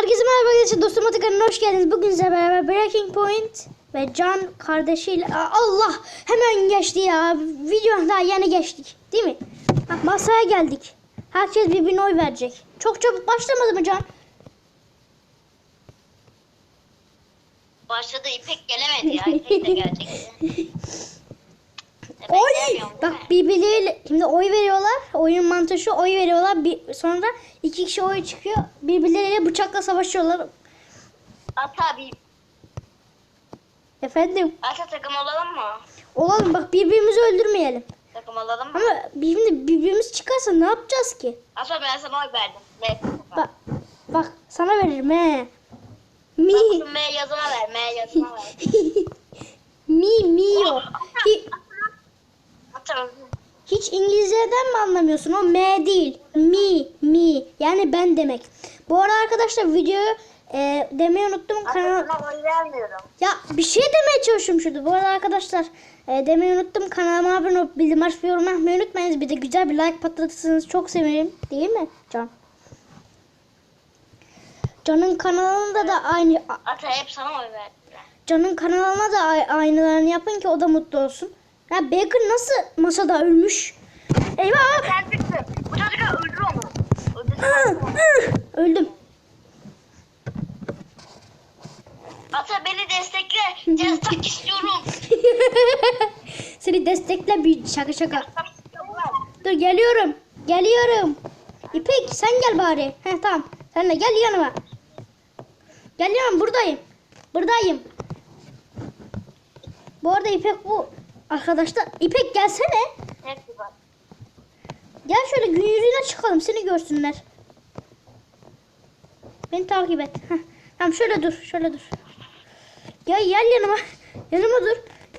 Herkese merhaba arkadaşlar. Dostum Atakan'ın hoş geldiniz. Bugün size beraber Breaking Point ve Can kardeşiyle... Aa, Allah! Hemen geçti ya. Video daha yeni geçtik. Değil mi? Bak masaya geldik. Herkes birbirine oy verecek. Çok çabuk başlamadı mı Can? Başladı İpek gelemedi ya. İpek de gelecekti. Oy! Mi? Bak birbirleriyle şimdi oy veriyorlar. Oyun mantığı şu oy veriyorlar. Bir, sonra iki kişi oy çıkıyor. Birbirleriyle bıçakla savaşıyorlar. Ata bir Efendim? Ata takım olalım mı? Olalım bak birbirimizi öldürmeyelim. Takım olalım mı? Ama şimdi birbirimiz çıkarsa ne yapacağız ki? Ata ben sana oy verdim. Ne? Bak, bak sana veririm he. Mi, Bak, M yazına ver. M yazına ver. mi, mio. Hi- Hiç İngilizceden mi anlamıyorsun? O M değil. Mi, mi. Yani ben demek. Bu arada arkadaşlar videoyu e, demeyi unuttum. Kanal... Ya bir şey demeye çalışıyorum şurada. Bu arada arkadaşlar e, demeyi unuttum. Kanalıma abone olup bildirim açıp yorum yapmayı unutmayınız. Bir de güzel bir like patlatırsanız çok sevinirim. Değil mi Can? Can'ın kanalında da aynı Ata hep sana oy verdiler. Can'ın kanalına da ay- aynılarını yapın ki o da mutlu olsun. Ya Baker nasıl masada ölmüş? Eyvah! Sen çıktın. Bu çocuk öldür onu. Öldürsün. ih! Öldüm. Ata beni destekle. Destek istiyorum. Seni destekle bir şaka şaka. Dur geliyorum. Geliyorum. İpek sen gel bari. Heh tamam. Sen de gel yanıma. Gel yanıma buradayım. Buradayım. Bu arada İpek bu arkadaşlar. İpek gelsene. Hepsi var. Gel şöyle gün yüzüne çıkalım seni görsünler. Beni takip et. Heh. Tamam şöyle dur şöyle dur. Gel gel yanıma. Yanıma dur.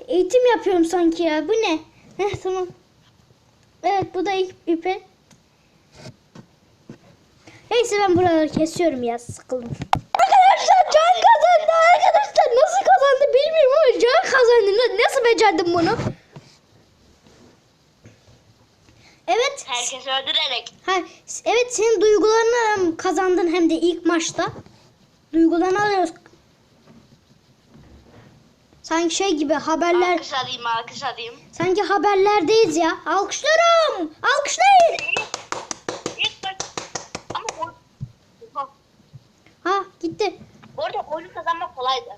Eğitim yapıyorum sanki ya. Bu ne? Heh tamam. Evet bu da ip- ipe. Neyse ben buraları kesiyorum ya sıkıldım. Arkadaşlar can kazandı arkadaşlar. Nasıl kazandı bilmiyorum ama can kazandı. Nasıl becerdim bunu? Evet. Herkesi öldürerek. Ha, evet senin duygularını kazandın hem de ilk maçta. Duygularını alıyoruz. Sanki şey gibi haberler, Alkış alayım alkış alayım. sanki haberlerdeyiz ya. Alkışlarım. Alkışlayın. Ha gitti. Bu arada oyunu kazanmak kolaydı.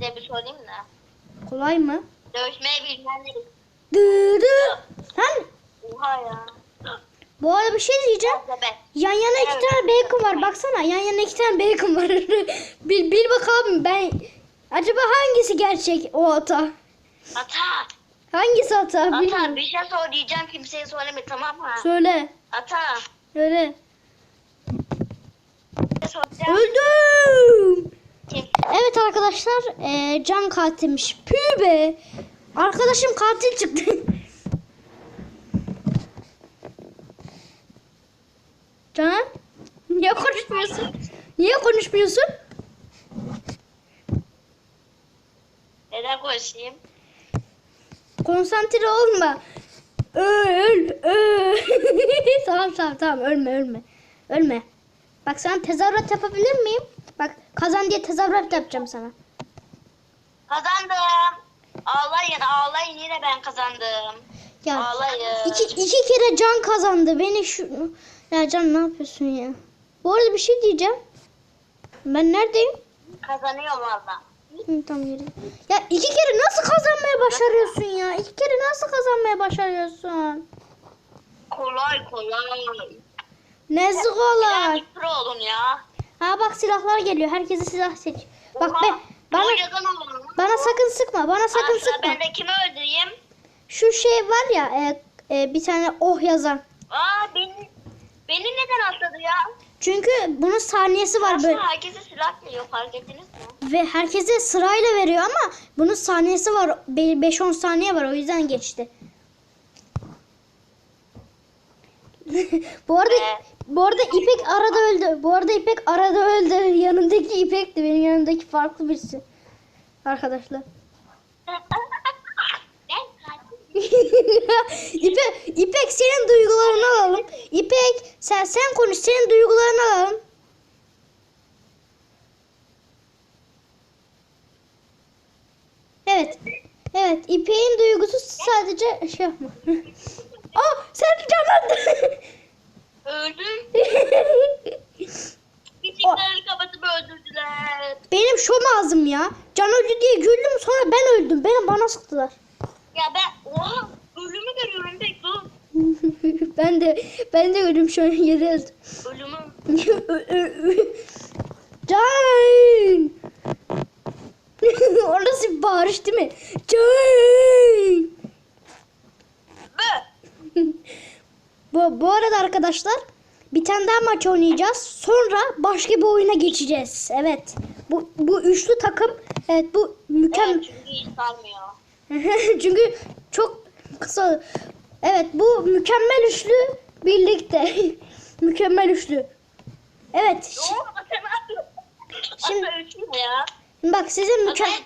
Size bir söyleyeyim de. Kolay mı? Dövüşmeyi bilmenleri. Dı dı. Lan Oha ya. bu arada bir şey diyeceğim. Yan yana iki tane bacon var. Baksana yan yana iki tane bacon var. bil, bil bakalım ben acaba hangisi gerçek o ata? Ata. Hangisi ata? Ata Bilmiyorum. bir şey söyleyeceğim kimseye söyleme tamam mı? Söyle. Ata. Söyle. Şey. Öldüm. Evet arkadaşlar eee, can katilmiş. Pü be. Arkadaşım katil çıktı. Can? Niye konuşmuyorsun? Niye konuşmuyorsun? Neden konuşayım? Konsantre olma. Öl, öl. tamam tamam tamam ölme ölme. Ölme. Bak sana tezahürat yapabilir miyim? Kazan diye tezahürat yapacağım sana. Kazandım. Ağlayın ağlayın yine ben kazandım. Ya Ağlayın. iki, iki kere can kazandı. Beni şu... Ya can ne yapıyorsun ya? Bu arada bir şey diyeceğim. Ben neredeyim? Kazanıyorum valla. Tam yeri. Ya iki kere nasıl kazanmaya başarıyorsun ya? İki kere nasıl kazanmaya başarıyorsun? Kolay kolay. Nesi kolay? Birazcık pro olun ya. Ha bak silahlar geliyor. Herkese silah seç. Bak Oha, be, bana bana sakın sıkma. Bana sakın Aslında sıkma. Ben de kimi öldüreyim? Şu şey var ya e, e, bir tane oh yazan. Aa beni, beni neden atladı ya? Çünkü bunun saniyesi var böyle. Aslında herkese silah geliyor fark ettiniz mi? Ve herkese sırayla veriyor ama bunun saniyesi var. Be- 5-10 saniye var o yüzden geçti. bu arada Ee, bu arada İpek arada öldü. Bu arada İpek arada öldü. Yanındaki İpek de benim yanımdaki farklı birisi. Arkadaşlar. İpek, İpek senin duygularını alalım. İpek sen sen konuş senin duygularını alalım. Evet. Evet İpek'in duygusu sadece şey yapma. Aa sen canlandın. Öldüm. Küçükleri kapatıp öldürdüler. Benim şom ağzım ya. Can öldü diye güldüm sonra ben öldüm. Benim bana sıktılar. Ya ben oha ölümü görüyorum pek dur. ben de ben de öldüm şu an yere öldüm. Ölümü. Can! o nasıl bir bağırış değil mi? Can! Bu, bu arada arkadaşlar bir tane daha maç oynayacağız. Sonra başka bir oyuna geçeceğiz. Evet. Bu, bu üçlü takım evet bu mükemmel. Evet çünkü hiç sarmıyor. Çünkü çok kısa. Evet bu mükemmel üçlü birlikte. mükemmel üçlü. Evet. Şimdi- ya. Bak size mükemmel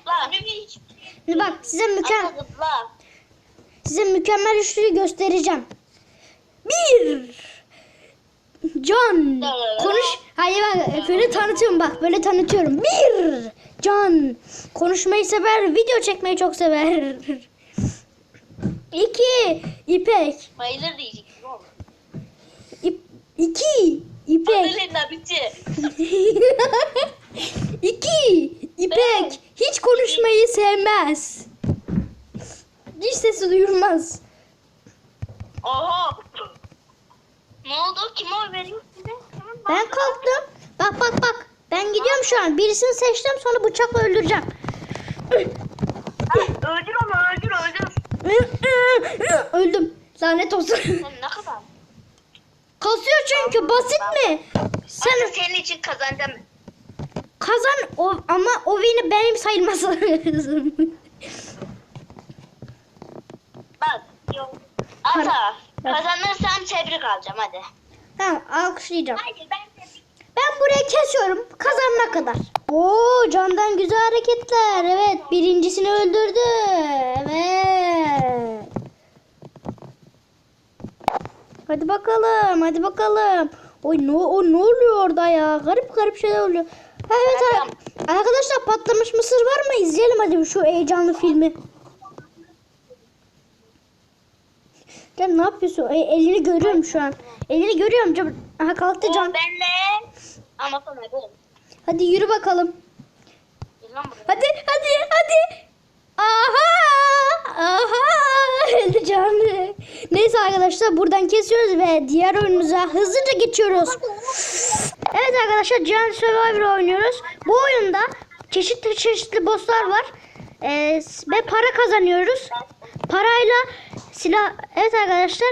bak size mükemmel. Size mükemmel üçlüyü göstereceğim. Bir. Can. Konuş. Hayır bak böyle tanıtıyorum bak böyle tanıtıyorum. Bir. Can. Konuşmayı sever. Video çekmeyi çok sever. İki. İpek. Bayılır diyeceksin oğlum. İp, iki. İpek. Adalina bitti. İki. İpek. Hiç konuşmayı sevmez. Hiç sesi duyulmaz. Oha. Oy veriyorsun size? Ben kalktım. Bak bak bak. Ben gidiyorum şu an. Birisini seçtim sonra bıçakla öldüreceğim. öldür onu öldür öldür. Öldüm. Lanet olsun. Sen ne kadar? Kasıyor çünkü basit mi? Sen Sen senin için kazanacağım. kazan o ama o win'i benim sayılması lazım. Bak. Yok. Ata. Kazanırsam tebrik alacağım hadi. Tamam alkışlayacağım. Hayır ben tebrik. Ben buraya kesiyorum kazanana kadar. Oo candan güzel hareketler. Evet birincisini öldürdü. Evet. Hadi bakalım hadi bakalım. Oy ne, o, ne oluyor orada ya? Garip garip şeyler oluyor. Ha, Evet ar- arkadaşlar patlamış mısır var mı? İzleyelim hadi şu heyecanlı filmi. Can ne yapıyorsun? E, elini görüyorum şu an. Elini görüyorum. Can. Aha kalktı O Can. benle. Ama sana. Hadi yürü bakalım. Hadi hadi hadi. Aha! Aha! Öldü canlı. Neyse arkadaşlar buradan kesiyoruz ve diğer oyunumuza hızlıca geçiyoruz. Evet arkadaşlar Giant Survivor oynuyoruz. Bu oyunda çeşitli çeşitli bosslar var. Ee, ve para kazanıyoruz. Parayla silah evet arkadaşlar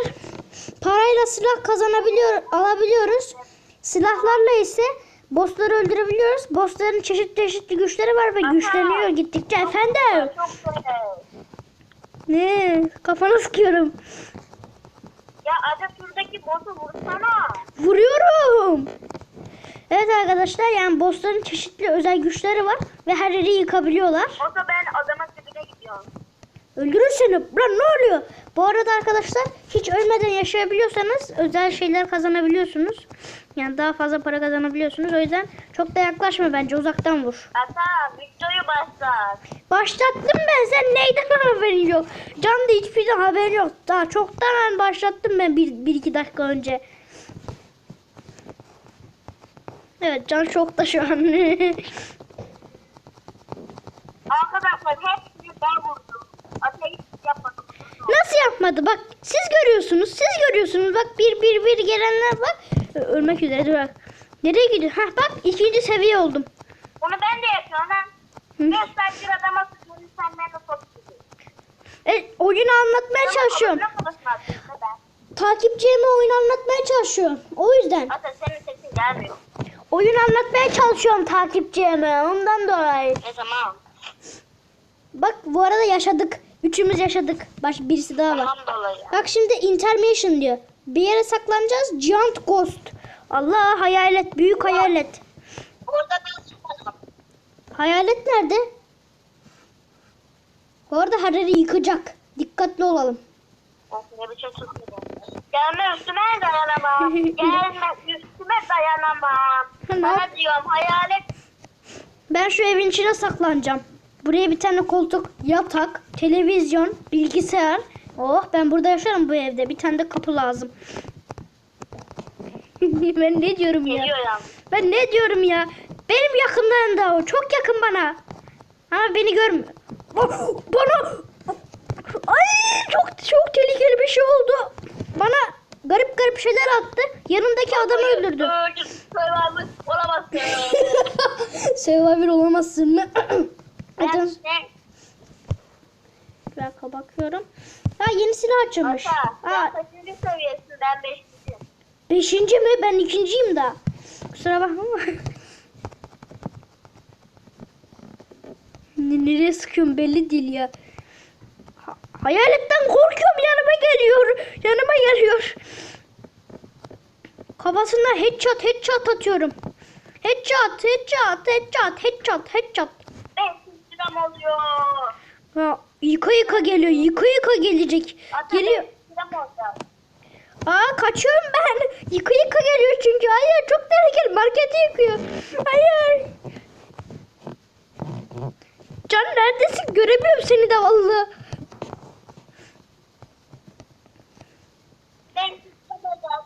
parayla silah kazanabiliyor alabiliyoruz. Silahlarla ise bossları öldürebiliyoruz. Bossların çeşitli çeşitli güçleri var ve güçleniyor gittikçe. Efendim. Çok. Ne? Kafana sıkıyorum. Ya Atatürk'teki boss'u vursana. Vuruyorum. Evet arkadaşlar yani bossların çeşitli özel güçleri var ve her yeri yıkabiliyorlar. Olsa ben adama dibine gidiyorum. Öldürür seni. Lan ne oluyor? Bu arada arkadaşlar hiç ölmeden yaşayabiliyorsanız özel şeyler kazanabiliyorsunuz. Yani daha fazla para kazanabiliyorsunuz. O yüzden çok da yaklaşma bence uzaktan vur. Ata videoyu başlat. Başlattım ben. Sen neyden haberin yok? Can da hiçbir şeyden haberin yok. Daha çoktan ben başlattım ben bir, bir iki dakika önce. Evet Can şokta şu an. Arkadaşlar hepsini ben vurdum. Ata hiç yapmadım. Nasıl yapmadı? Bak siz görüyorsunuz. Siz görüyorsunuz. Bak bir bir bir gelenler bak. Ölmek üzere dur bak. Nereye gidiyor? Hah bak ikinci seviye oldum. Bunu ben de yapıyorum lan. Beş saattir adama sıkıyorum sen beni sokuyorsun. E, oyunu anlatmaya çalışıyorum. Ben? Takipçilerime oyunu anlatmaya çalışıyorum. O yüzden. Ata senin sesin gelmiyor. Oyun anlatmaya çalışıyorum takipçilerime. Ondan dolayı. Ne zaman? Bak bu arada yaşadık. Üçümüz yaşadık. Baş birisi daha var. Bak şimdi intermission diyor. Bir yere saklanacağız. Giant Ghost. Allah hayalet. Büyük hayalet. Orada ben çıkarım. Hayalet nerede? Her yeri yıkacak. Dikkatli olalım. Ne biçim çıkıyor? Gelme üstüme dayanamam. Gelme üstüme dayanamam. Sana diyorum hayalet. Ben şu evin içine saklanacağım. Bu Buraya bir tane koltuk, yatak, televizyon, bilgisayar. Oh ben burada yaşarım bu evde. Bir tane de kapı lazım. ben ne diyorum ya? Geliyor yalnız. Ben ne diyorum ya? Benim yakınlarında o. Çok yakın bana. Ama beni görmüyor. Ba- Bana... Ay çok çok tehlikeli bir şey oldu. Bana garip garip şeyler attı. Yanımdaki adamı öldürdü. Öldü. Survivor olamazsın. Survivor olamazsın mı? Ne? bir dakika bakıyorum. Ha yeni silah açılmış. Ata. Sen kaçıncı seviyesin? Ben beşinci. beşinci mi? Ben ikinciyim da. Kusura bakma ama. Nereye sıkıyorum belli değil ya. Ha- Hayaletten korkuyorum yanıma geliyor. Yanıma geliyor. Kafasına headshot headshot atıyorum. Headshot headshot headshot headshot headshot. Sıram oluyor. Ha, yıka yıka geliyor. Yıka yıka gelecek. Ata Geliyor. olacak. Aa kaçıyorum ben. Yıka yıka geliyor çünkü. Hayır çok tehlikeli. Marketi yıkıyor. Hayır. Can neredesin? Göremiyorum seni de vallahi. Beşinci sıram olacak.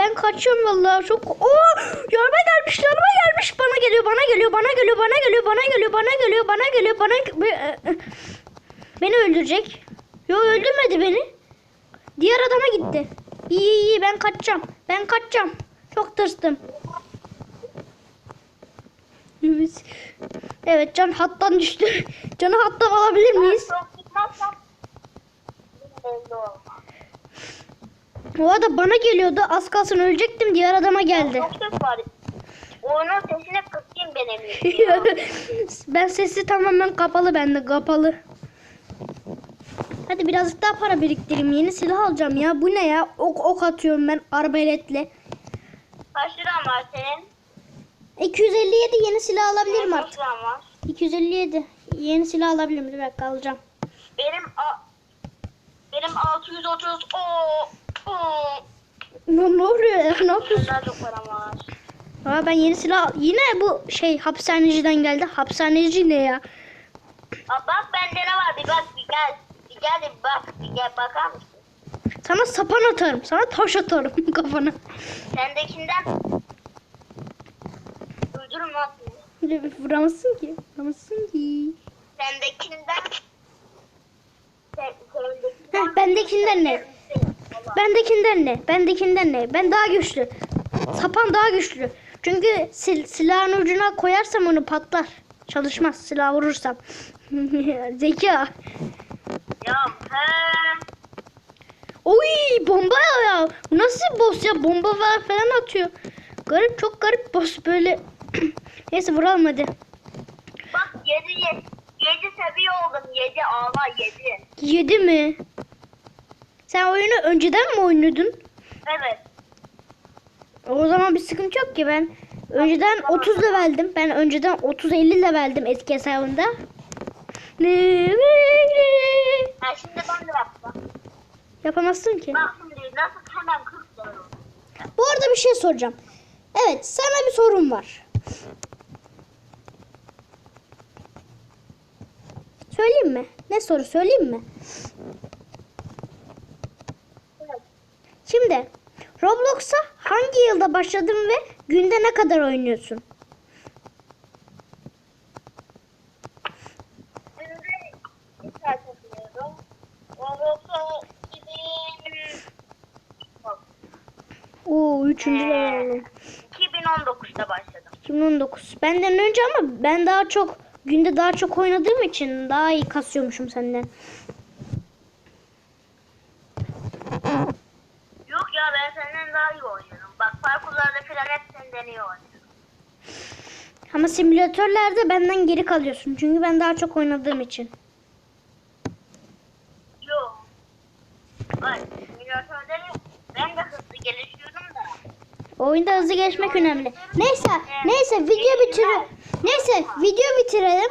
Ben kaçıyorum vallahi çok. Oo! Yanıma gelmiş, yanıma gelmiş. Bana geliyor, bana geliyor, bana geliyor, bana geliyor, bana geliyor, bana geliyor, bana geliyor, bana Be- Beni öldürecek. Yo öldürmedi beni. Diğer adama gitti. İyi iyi ben kaçacağım. Ben kaçacağım. Çok tırstım. Evet can hattan düştü. Canı hattan alabilir miyiz? Çok gitmezsem belli olmaz. O arada bana geliyordu. Az kalsın ölecektim. Diğer adama geldi. Çok ses var. Oyunun sesini kısayım ben sesi tamamen kapalı bende kapalı. Hadi birazcık daha para biriktireyim. Yeni silah alacağım ya. Bu ne ya? Ok ok atıyorum ben arbaletle. Kaç liran var senin? 257 yeni silah alabilirim Kaç artık. liran var? 257 yeni silah alabilirim. Bir dakika alacağım. Benim benim 630 o o Ne, ne oluyor ya? Ne yapıyorsun? daha çok param var. Aa, ben yeni silah yine bu şey hapishaneciden geldi. Hapishaneci ne ya? Aa, bak bende ne var bir bak bir gel. Bir gel de bir bak bir gel bakar mısın? Sana sapan atarım. Sana taş atarım kafana. Sendekinden Uydurum lan seni. Vuramazsın ki. Vuramazsın ki. Sendekinden sen, Heh, sendekinden bendekinden ne? Bendekinden ne? Bendekinden ne? Ben daha güçlü. Sapan daha güçlü. Çünkü sil silahın ucuna koyarsam onu patlar. Çalışmaz silah vurursam. Zeka. Ya he. Oy bomba ya. Bu nasıl bir boss ya? Bomba var falan atıyor. Garip çok garip boss böyle. Neyse vuralım hadi. Bak 7 7 seviye oldum 7 ağla 7. Yedi mi? Sen oyunu önceden mi oynuyordun? Evet. O zaman bir sıkıntı yok ki ben önceden 30 leveldim. Ben önceden 30-50 leveldim eski hesabımda. Ne Ha şimdi ben de yaptım. Yapamazsın ki. Bak şimdi nasıl hemen 40 lira oldu. Bu arada bir şey soracağım. Evet sana bir sorum var. Söyleyeyim mi? Ne soru söyleyeyim mi? Evet. Şimdi Roblox'a hangi yılda başladın ve günde ne kadar oynuyorsun? Oo 3. Ee. level oldum. 2019'da başladım. 2019. Benden önce ama ben daha çok günde daha çok oynadığım için daha iyi kasıyormuşum senden. Yok ya ben senden daha iyi oynuyorum. Bak parkurlarda falan hep senden iyi oynuyorum. Ama simülatörlerde benden geri kalıyorsun. Çünkü ben daha çok oynadığım için. Yok. Bak simülatörde ben de hızlı gelişiyorum da. Oyunda hızlı geçmek önemli. Neyse, neyse video bitir. Neyse video bitirelim.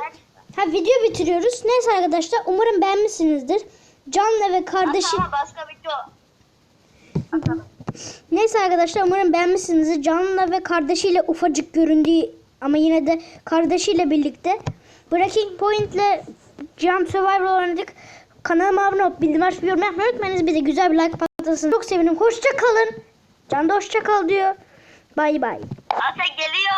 Ha video bitiriyoruz. Neyse arkadaşlar umarım beğenmişsinizdir. Can'la ve kardeşi Ama başka video. Bakalım. Neyse arkadaşlar umarım beğenmişsinizdir. Can'la ve kardeşiyle ufacık göründüğü ama yine de kardeşiyle birlikte Breaking Point'le Jump Survival oynadık. Kanalıma abone olup bildirim açmayı yorum yapmayı unutmayınız. Bir de güzel bir like patlasın. Çok sevinirim. Hoşça kalın. Can da hoşça kal diyor. Bay bay. Ata geliyor.